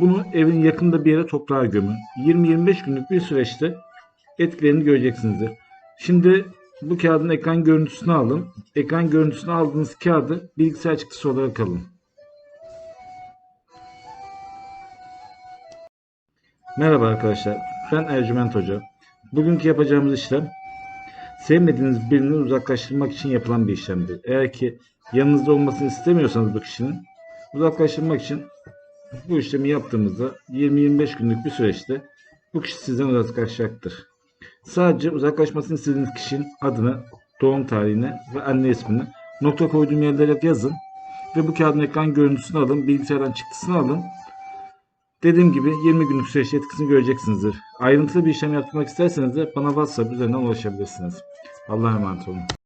bunu evin yakında bir yere toprağa gömün. 20-25 günlük bir süreçte etkilerini göreceksinizdir. Şimdi bu kağıdın ekran görüntüsünü alın. Ekran görüntüsünü aldığınız kağıdı bilgisayar çıktısı olarak alın. Merhaba arkadaşlar. Ben Ercüment Hoca. Bugünkü yapacağımız işlem sevmediğiniz birini uzaklaştırmak için yapılan bir işlemdir. Eğer ki yanınızda olmasını istemiyorsanız bu kişinin uzaklaştırmak için bu işlemi yaptığımızda 20-25 günlük bir süreçte bu kişi sizden uzaklaşacaktır. Sadece uzaklaşmasını istediğiniz kişinin adını, doğum tarihini ve anne ismini nokta koyduğum yerlere yazın ve bu kağıdın ekran görüntüsünü alın, bilgisayardan çıktısını alın. Dediğim gibi 20 günlük süreçte etkisini göreceksinizdir. Ayrıntılı bir işlem yapmak isterseniz de bana WhatsApp üzerinden ulaşabilirsiniz. Allah'a emanet olun.